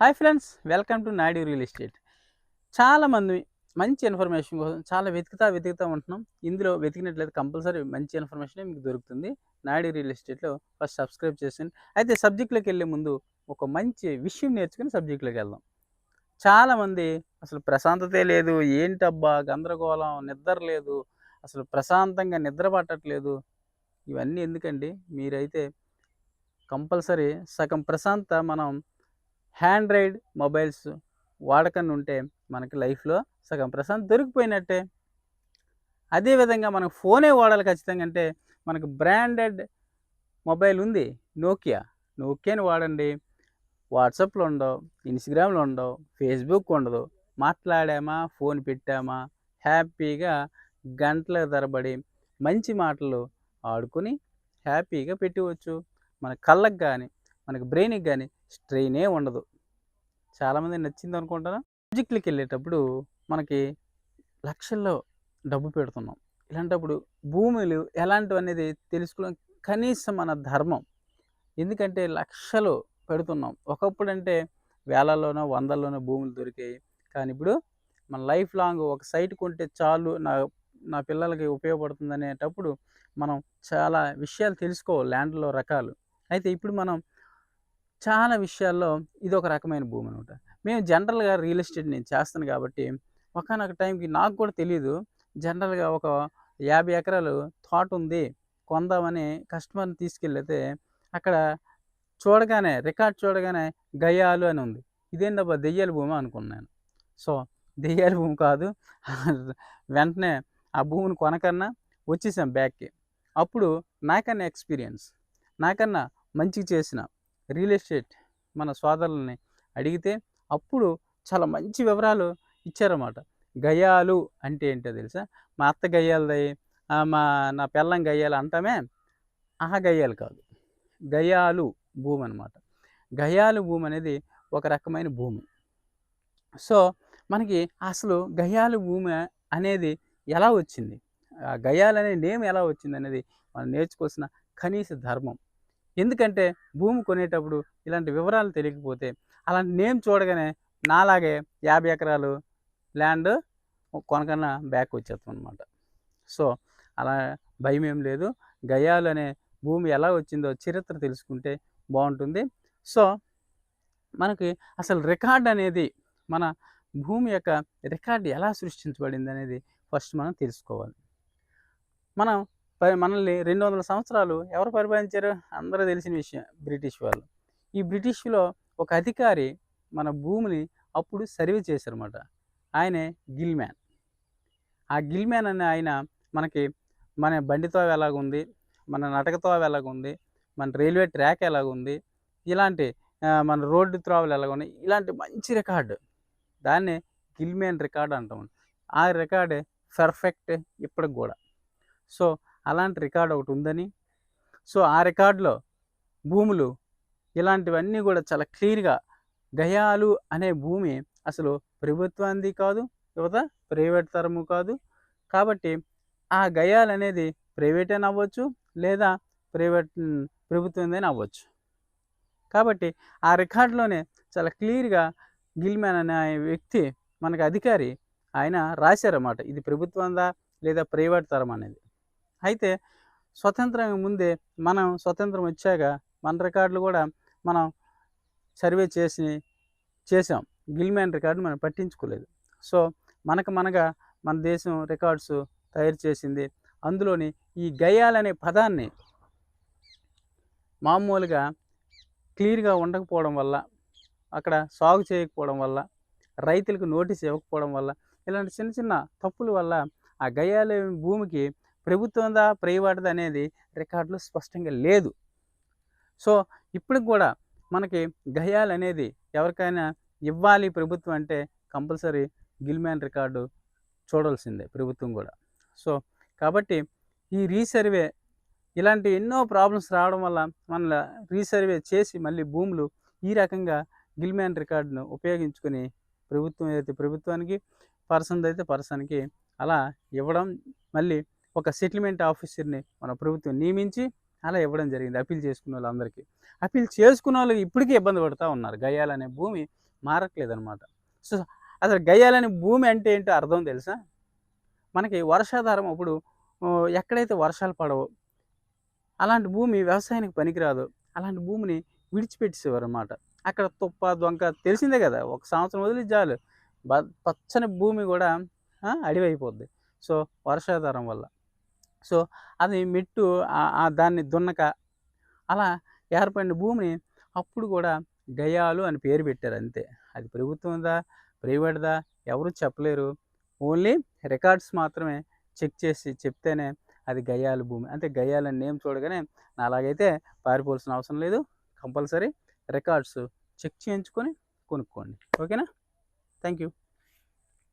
Hi friends welcome to Naidu real estate. చాలామంది మంచి information కోసం చాలా వెతుకుతా వెతుకుతా ఉంటున్నాం. ఇందులో వెతికినట్లయితే కంపల్సరీ మంచి ఇన్ఫర్మేషన్ మీకు దొరుకుతుంది. నాయుడు రియల్ ఎస్టేట్లో ఫస్ట్ సబ్స్క్రైబ్ చేసింది అయితే సబ్జెక్ట్లోకి వెళ్ళే ముందు ఒక మంచి విషయం నేర్చుకుని సబ్జెక్ట్లోకి వెళ్దాం. చాలామంది అసలు ప్రశాంతతే లేదు. ఏంటబ్బా గందరగోళం నిద్ర లేదు. అసలు ప్రశాంతంగా నిద్ర పట్టట్లేదు. ఇవన్నీ ఎందుకండి? మీరైతే కంపల్సరీ సగం ప్రశాంత మనం హ్యాండ్రాయిడ్ మొబైల్స్ వాడకుండా ఉంటే మనకి లైఫ్లో సగం ప్రశాంత్ దొరికిపోయినట్టే. అదేవిధంగా మనకు ఫోనే వాడాలి ఖచ్చితంగా అంటే మనకు బ్రాండెడ్ మొబైల్ ఉంది నోకియా. నోకియాని వాడండి. వాట్సాప్లో ఉండవు ఇన్స్టాగ్రామ్లో ఉండవు ఫేస్బుక్ ఉండదు. మాట్లాడామా? ఫోన్ పెట్టామా? హ్యాపీగా గంటల తరబడి మంచి మాటలు ఆడుకొని హ్యాపీగా పెట్టవచ్చు. మన కళ్ళకు కానీ మనకి బ్రెయిన్కి కానీ స్ట్రెయినే ఉండదు. చాలామంది నచ్చింది అనుకుంటారా ప్రాజెక్టులకి వెళ్ళేటప్పుడు మనకి లక్షల్లో డబ్బు పెడుతున్నాం. ఇలాంటప్పుడు భూములు ఎలాంటివి అనేది తెలుసుకోవడం కనీసం మన ధర్మం. ఎందుకంటే లక్షలు పెడుతున్నాం. ఒకప్పుడు అంటే వేలల్లోనో వందల్లోనో భూములు దొరికాయి. కానీ ఇప్పుడు మన లైఫ్ లాంగ్ ఒక సైట్ కొంటే చాలు నా నా పిల్లలకి ఉపయోగపడుతుంది అనేటప్పుడు మనం చాలా విషయాలు తెలుసుకోవాలి. ల్యాండ్లో రకాలు. అయితే ఇప్పుడు మనం చాలా విషయాల్లో ఇది ఒక రకమైన భూమి అనమాట మేము జనరల్గా రియల్ ఎస్టేట్ నేను చేస్తాను కాబట్టి ఒకనొక టైంకి నాకు కూడా తెలియదు జనరల్గా ఒక యాభై ఎకరాలు తోట ఉంది కొందామని కస్టమర్ని తీసుకెళ్ళితే అక్కడ చూడగానే రికార్డ్ చూడగానే గయ్యాలు అని ఉంది. ఇదేందబ్బా దెయ్యాల భూమి అనుకున్నాను సో దెయ్యాల భూమి కాదు వెంటనే ఆ భూమిని కొనకన్నా వచ్చేసాం బ్యాక్కి. అప్పుడు నాకన్నా ఎక్స్పీరియన్స్ నాకన్నా మంచిగా చేసిన రియల్ ఎస్టేట్ మన సోదరులని అడిగితే అప్పుడు చాలా మంచి వివరాలు ఇచ్చారన్నమాట. గయాలు అంటే ఏంటో తెలుసా? మా అత్త గయ్యాలది మా నా పిల్లం గయ్యాలు అంటామే ఆ గయ్యాలు కాదు. గయాలు భూమి అనమాట గయాలు భూమి అనేది ఒక రకమైన భూమి. సో మనకి అసలు గయ్యాలు భూమి అనేది ఎలా వచ్చింది? ఆ గయ్యాలు అనే నేమ్ ఎలా వచ్చింది అనేది మనం నేర్చుకోవాల్సిన కనీస ధర్మం. ఎందుకంటే భూమి కొనేటప్పుడు ఇలాంటి వివరాలు తెలియకపోతే అలాంటి నేమ్ చూడగానే నాలాగే యాభై ఎకరాలు ల్యాండ్ కొనకన్నా బ్యాక్ వచ్చేస్తాం అనమాట సో అలా భయం ఏం లేదు. గయాలు అనే భూమి ఎలా వచ్చిందో చరిత్ర తెలుసుకుంటే బాగుంటుంది. సో మనకి అసలు రికార్డ్ అనేది మన భూమి యొక్క రికార్డ్ ఎలా సృష్టించబడింది అనేది ఫస్ట్ మనం తెలుసుకోవాలి. మనం మనల్ని రెండు వందల సంవత్సరాలు ఎవరు పరిపాలించారు? అందరూ తెలిసిన విషయం బ్రిటిష్ వాళ్ళు. ఈ బ్రిటిష్లో ఒక అధికారి మన భూమిని అప్పుడు సర్వే చేశారన్నమాట. ఆయనే గిల్మ్యాన్. ఆ గిల్మ్యాన్ అనే ఆయన మనకి మన బండితో ఎలాగుంది? మన నటకతో ఎలాగుంది? మన రైల్వే ట్రాక్ ఎలాగుంది? ఇలాంటి మన రోడ్డు త్రోవలు ఎలాగుంది ఇలాంటి మంచి రికార్డు. దాన్నే గిల్మ్యాన్ రికార్డు అంటాం. ఆ రికార్డే పర్ఫెక్ట్ ఇప్పటికి కూడా. సో అలాంటి రికార్డు ఒకటి ఉందని. సో ఆ రికార్డులో భూములు ఇలాంటివన్నీ కూడా చాలా క్లియర్గా గయాలు అనే భూమి అసలు ప్రభుత్వానికి కాదు యువత ప్రైవేట్ తరము కాదు. కాబట్టి ఆ గయాలు అనేది ప్రైవేట్ అని అవ్వచ్చు లేదా ప్రైవేట్ ప్రభుత్వందైనా అవ్వచ్చు కాబట్టి ఆ రికార్డులోనే చాలా క్లియర్గా గిల్మ్యాన్ అనే వ్యక్తి మనకు అధికారి ఆయన రాశారన్నమాట. ఇది ప్రభుత్వందా లేదా ప్రైవేట్ తరం అనేది. అయితే స్వతంత్రం ముందే మనం స్వతంత్రం వచ్చాక మన రికార్డులు కూడా మనం సర్వే చేసి చేసాం. గిల్మ్యాన్ రికార్డు మనం పట్టించుకోలేదు. సో మనకు మనగా మన దేశం రికార్డ్స్ తయారు చేసింది. అందులోని ఈ గయాలనే పదాన్ని మామూలుగా క్లియర్గా ఉండకపోవడం వల్ల అక్కడ సాగు చేయకపోవడం వల్ల రైతులకు నోటీస్ ఇవ్వకపోవడం వల్ల ఇలాంటి చిన్న చిన్న తప్పుల వల్ల ఆ గయాల భూమికి ప్రభుత్వందా ప్రైవేట్దా అనేది రికార్డులో స్పష్టంగా లేదు. సో ఇప్పటికి కూడా మనకి గయాలు అనేది ఎవరికైనా ఇవ్వాలి ప్రభుత్వం అంటే కంపల్సరీ గిల్మ్యాన్ రికార్డు చూడాల్సిందే ప్రభుత్వం కూడా. సో కాబట్టి ఈ రీసర్వే ఇలాంటి ఎన్నో ప్రాబ్లమ్స్ రావడం వల్ల మన రీసర్వే చేసి మళ్ళీ భూములు ఈ రకంగా గిల్మ్యాన్ రికార్డును ఉపయోగించుకొని ప్రభుత్వం ఏదైతే ప్రభుత్వానికి పర్సన్ అయితే పర్సన్కి అలా ఇవ్వడం మళ్ళీ ఒక సెటిల్మెంట్ ఆఫీసర్ని మన ప్రభుత్వం నియమించి అలా ఇవ్వడం జరిగింది అప్పీల్ చేసుకున్న వాళ్ళందరికీ. అప్పీల్ చేసుకున్న వాళ్ళు ఇప్పటికీ ఇబ్బంది పడుతూ ఉన్నారు. గయ్యాలనే భూమి మారట్లేదన్నమాట. సో అసలు గయ్యాలనే భూమి అంటే ఏంటో అర్థం తెలుసా? మనకి వర్షాధారం అప్పుడు ఎక్కడైతే వర్షాలు పడవో అలాంటి భూమి వ్యవసాయానికి పనికిరాదు. అలాంటి భూమిని విడిచిపెట్టేసేవారు అనమాట అక్కడ తుప్ప దొంక తెలిసిందే కదా ఒక సంవత్సరం వదిలి చాలు. పచ్చని భూమి కూడా అడివైపోద్ది సో వర్షాధారం వల్ల. సో అది మెట్టు దాన్ని దున్నక అలా ఏర్పడిన భూమిని అప్పుడు కూడా గయాలు అని పేరు పెట్టారు అంతే. అది ప్రభుత్వందా ప్రైవేట్దా ఎవరు చెప్పలేరు. ఓన్లీ రికార్డ్స్ మాత్రమే చెక్ చేసి చెప్తేనే అది గయాల భూమి. అంటే గయాలని నేమ్ చూడగానే నా అలాగైతే పారిపోవాల్సిన అవసరం లేదు. కంపల్సరీ రికార్డ్స్ చెక్ చేయించుకొని కొనుక్కోండి. ఓకేనా? Thank you